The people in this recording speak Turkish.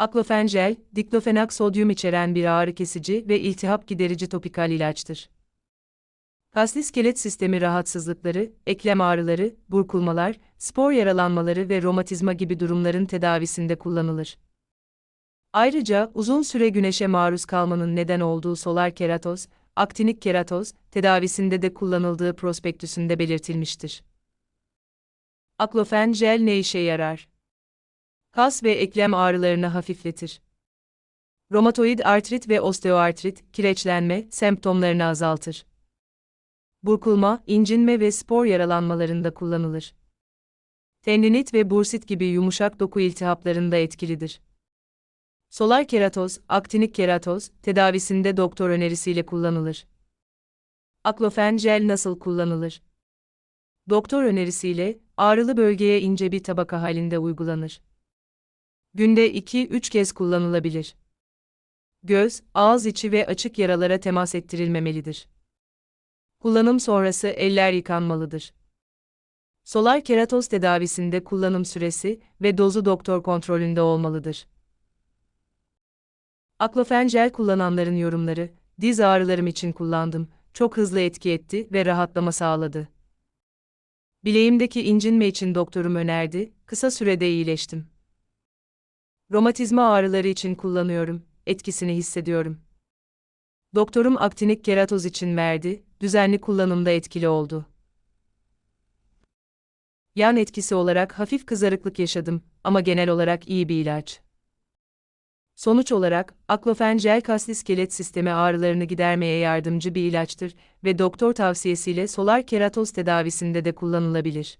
Aklofen jel, diklofenak sodyum içeren bir ağrı kesici ve iltihap giderici topikal ilaçtır. Kas iskelet sistemi rahatsızlıkları, eklem ağrıları, burkulmalar, spor yaralanmaları ve romatizma gibi durumların tedavisinde kullanılır. Ayrıca uzun süre güneşe maruz kalmanın neden olduğu solar keratoz, aktinik keratoz tedavisinde de kullanıldığı prospektüsünde belirtilmiştir. Aklofen jel ne işe yarar? Kas ve eklem ağrılarını hafifletir. Romatoid artrit ve osteoartrit, kireçlenme semptomlarını azaltır. Burkulma, incinme ve spor yaralanmalarında kullanılır. Tendinit ve bursit gibi yumuşak doku iltihaplarında etkilidir. Solar keratoz, aktinik keratoz tedavisinde doktor önerisiyle kullanılır. Aklofen jel nasıl kullanılır? Doktor önerisiyle ağrılı bölgeye ince bir tabaka halinde uygulanır. Günde 2-3 kez kullanılabilir. Göz, ağız içi ve açık yaralara temas ettirilmemelidir. Kullanım sonrası eller yıkanmalıdır. Solar keratoz tedavisinde kullanım süresi ve dozu doktor kontrolünde olmalıdır. Aklofen jel kullananların yorumları, diz ağrılarım için kullandım, çok hızlı etki etti ve rahatlama sağladı. Bileğimdeki incinme için doktorum önerdi, kısa sürede iyileştim. Romatizma ağrıları için kullanıyorum, etkisini hissediyorum. Doktorum aktinik keratoz için verdi, düzenli kullanımda etkili oldu. Yan etkisi olarak hafif kızarıklık yaşadım ama genel olarak iyi bir ilaç. Sonuç olarak, Aklofen jel kas iskelet sistemi ağrılarını gidermeye yardımcı bir ilaçtır ve doktor tavsiyesiyle solar keratoz tedavisinde de kullanılabilir.